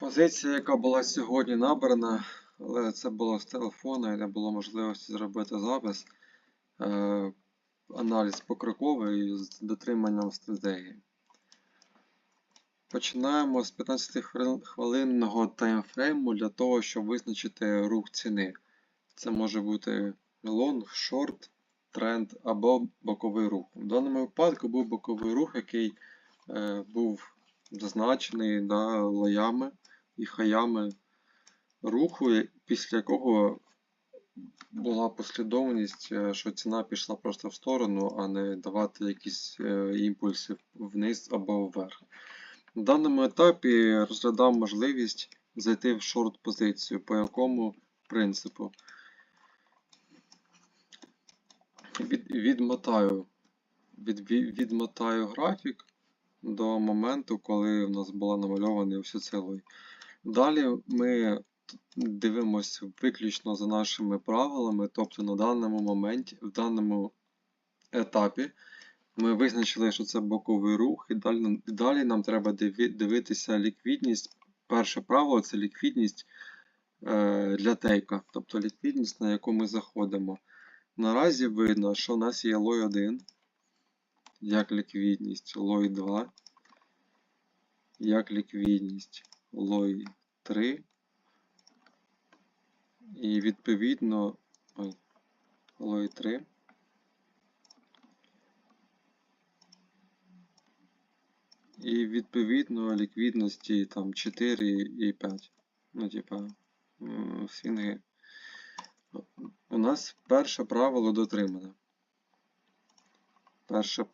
Позиція, яка була сьогодні набрана, але це було з телефона і не було можливості зробити запис. Е, аналіз покроковий з дотриманням стратегії. Починаємо з 15-хвилинного таймфрейму для того, щоб визначити рух ціни. Це може бути лонг, шорт, тренд або боковий рух. В даному випадку був боковий рух, який е, був зазначений да, лоями і хаями руху, після якого була послідовність, е, що ціна пішла просто в сторону, а не давати якісь е, імпульси вниз або вверх. На даному етапі розглядав можливість зайти в шорт позицію, по якому принципу. Від, відмотаю, від, від- відмотаю графік до моменту, коли в нас була намальована ось цей. Далі ми дивимося виключно за нашими правилами, тобто на даному моменті, в даному етапі ми визначили, що це боковий рух, і далі, далі нам треба дивитися ліквідність. Перше правило це ліквідність е, для тейка, тобто ліквідність, на яку ми заходимо. Наразі видно, що у нас є лой 1, як ліквідність, лой 2, як ліквідність, лой 3. І відповідно ой, лой 3. І відповідно ліквідності там 4 і 5. Ну, типа, свінги. У нас перше правило дотримане. Перше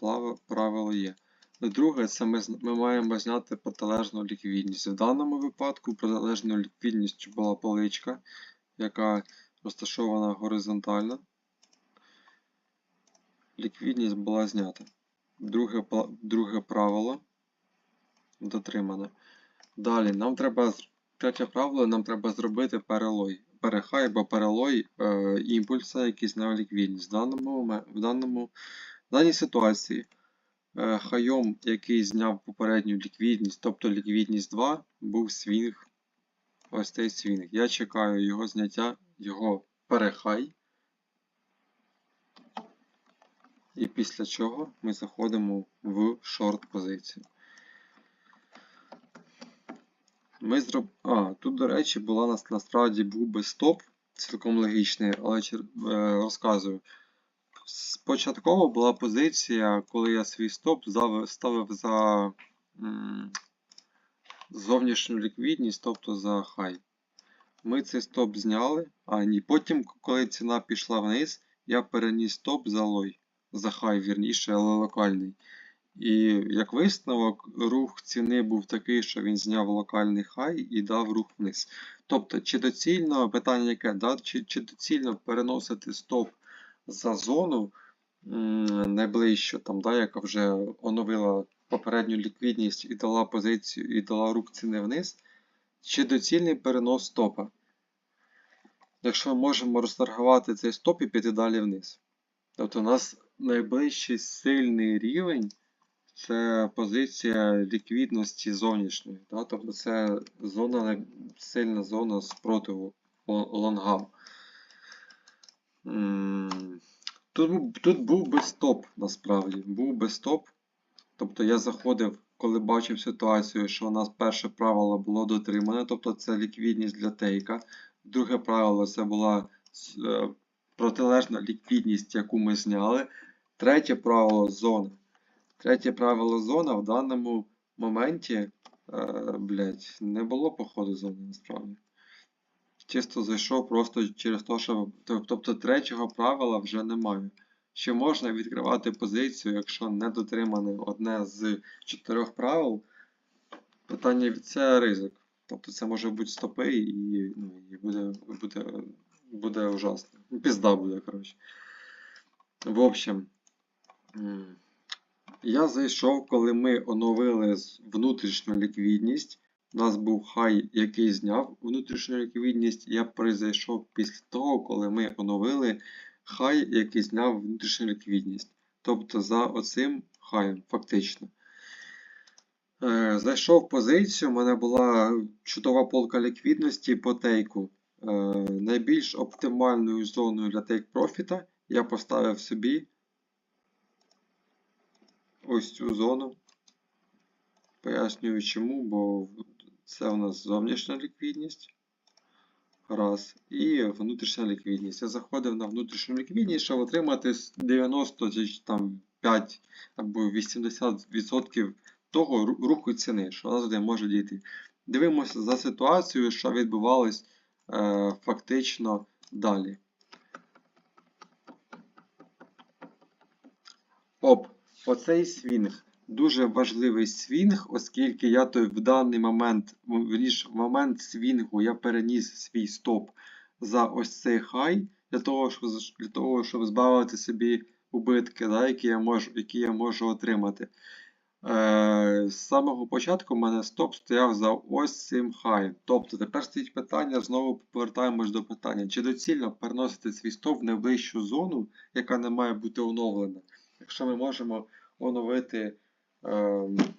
правило є. Друге, це ми, ми маємо зняти протилежну ліквідність. В даному випадку протилежною ліквідністю була поличка, яка розташована горизонтально. Ліквідність була знята. Друге, друге правило дотримане. Далі, нам треба третє правило, нам треба зробити перелой. Перехай або перелой е, імпульса, який зняв ліквідність. В даному, в даному, в даній ситуації хайом, який зняв попередню ліквідність, тобто ліквідність 2, був свінг. Ось цей свінг. Я чекаю його зняття, його перехай. І після чого ми заходимо в шорт позицію. Ми зроб... А, тут, до речі, була нас насправді був би стоп, цілком логічний, але е, розказую. Спочатково була позиція, коли я свій стоп ставив за зовнішню ліквідність, тобто за хай. Ми цей стоп зняли, а ні, потім, коли ціна пішла вниз, я переніс стоп за лой, за хай, вірніше, але локальний. І як висновок, рух ціни був такий, що він зняв локальний хай і дав рух вниз. Тобто, чи доцільно, питання яке, да? чи, чи доцільно переносити стоп за зону найближчу, там, да, яка вже оновила попередню ліквідність і дала позицію, і дала рух ціни вниз, чи доцільний перенос стопа? Якщо ми можемо розторгувати цей стоп і піти далі вниз. Тобто у нас найближчий сильний рівень це позиція ліквідності зовнішньої. Да? Тобто це зона, сильна зона спротиву ло- лонгам. Тут, тут був би стоп насправді. Був би стоп. Тобто я заходив, коли бачив ситуацію, що у нас перше правило було дотримане, тобто це ліквідність для тейка. Друге правило це була е, протилежна ліквідність, яку ми зняли. Третє правило зона. Третє правило зона в даному моменті, е, блядь, не було походу зони насправді. Чисто зайшов просто через те, що. Тобто третього правила вже немає. Чи можна відкривати позицію, якщо не дотримане одне з чотирьох правил? Питання це ризик. Тобто це може бути стопи і, ну, і буде, буде, буде ужасно. Ну, Пізда буде, коротше. В общем, я зайшов, коли ми оновили внутрішню ліквідність. У нас був хай, який зняв внутрішню ліквідність. Я перезайшов після того, коли ми оновили хай, який зняв внутрішню ліквідність. Тобто за оцим хаєм, фактично. Е, Зайшов позицію, у мене була чудова полка ліквідності по тейку. Е, Найбільш оптимальною зоною для тейк профіта я поставив собі ось цю зону. Пояснюю чому, бо це у нас зовнішня ліквідність. Раз. І внутрішня ліквідність. Я заходив на внутрішню ліквідність, щоб отримати с- 90 чи там 5 або 80% того руху ціни, що туди може дійти. Дивимося за ситуацією, що відбувалось е, фактично далі. Оп, оцей свінг. Дуже важливий свінг, оскільки я той в даний момент, вірніше, в момент свінгу я переніс свій стоп за ось цей хай, для того, щоб, для того, щоб збавити собі убитки, да, які, я можу, які я можу отримати. Е, з самого початку в мене стоп стояв за ось цим хаєм. Тобто тепер стоїть питання, знову повертаємось до питання, чи доцільно переносити свій стоп в найближчу зону, яка не має бути оновлена. Якщо ми можемо оновити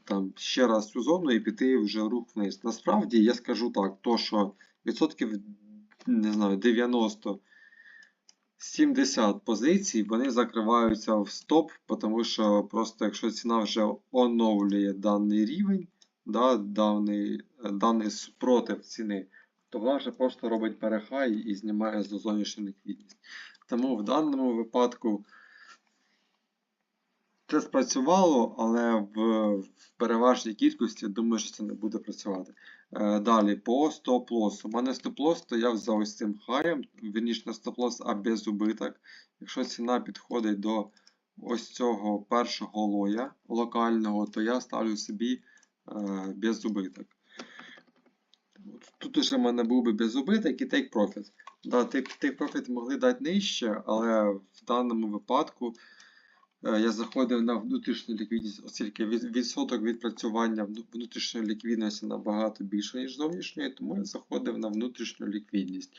там, ще раз цю зону і піти вже рух вниз. Насправді я скажу так, то що відсотків не знаю, 90 70 позицій вони закриваються в стоп, тому що просто якщо ціна вже оновлює даний рівень, да, даний, даний супротив ціни, то вона вже просто робить перехай і знімає з зовнішню ліквідність. Тому в даному випадку це спрацювало, але в, переважній кількості думаю, що це не буде працювати. Е, Далі, по стоп-лосу. У мене стоп-лос стояв за ось цим хаєм, вірніше не стоп-лос, а без убиток. Якщо ціна підходить до ось цього першого лоя локального, то я ставлю собі е, без убиток. Тут уже в мене був би без убиток і take profit. Да, take, profit могли дати нижче, але в даному випадку Я заходив на внутрішню ліквідність, оскільки відсоток відпрацювання внутрішньої ліквідності набагато більше, ніж зовнішньої, тому я заходив на внутрішню ліквідність.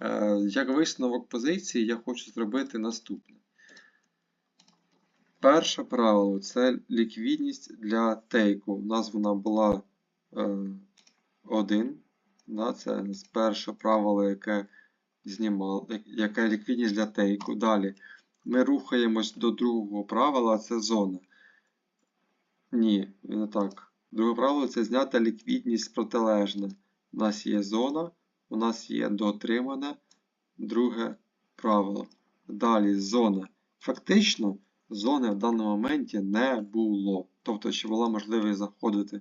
Е, Як висновок позиції, я хочу зробити наступне. Перше правило це ліквідність для тейку. У нас вона була 1. Це перше правило, яке знімало, яке ліквідність для тейку. Далі. Ми рухаємось до другого правила, це зона. Ні, не так. Друге правило це знята ліквідність протилежна. У нас є зона, у нас є дотримане друге правило. Далі зона. Фактично, зони в даному моменті не було. Тобто, чи була можливість заходити.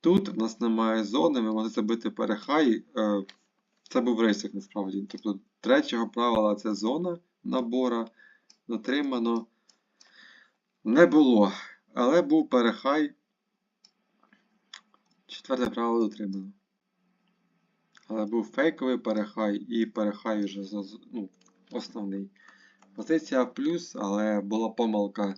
Тут в нас немає зони, ми могли забити перехай. е, Це був рейсик насправді. Тобто, третього правила це зона набора дотримано не було. Але був перехай. Четверте правило дотримано. Але був фейковий перехай і перехай вже ну, основний. Позиція плюс, але була помилка.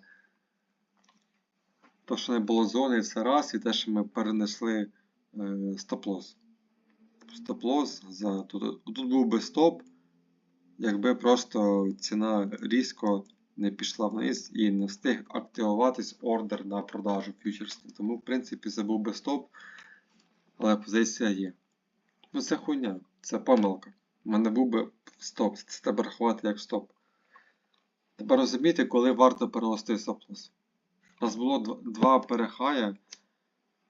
То, що не було зони, це раз, і те, що ми перенесли е, стоп-лос. Стоп-лос за. Тут, тут був би стоп, якби просто ціна різко не пішла вниз і не встиг активуватись ордер на продажу фьючерсів. Тому, в принципі, це був би стоп, але позиція є. Ну це хуйня, це помилка. У мене був би стоп, це треба рахувати як стоп. Треба розуміти, коли варто перенести стоп-лосс. У нас було два перехая,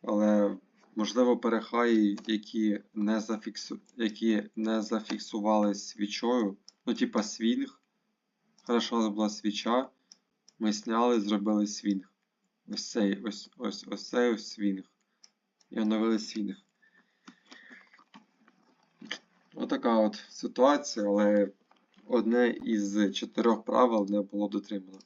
але можливо перехаї, які не, зафіксу... які не зафіксували свічою, ну типа свінг. Хорошо, у була свіча. Ми сняли, зробили свінг. Ось цей ось ось ось цей ось свінг. І оновили свінг. Отака от ситуація, але одне із чотирьох правил не було дотримано.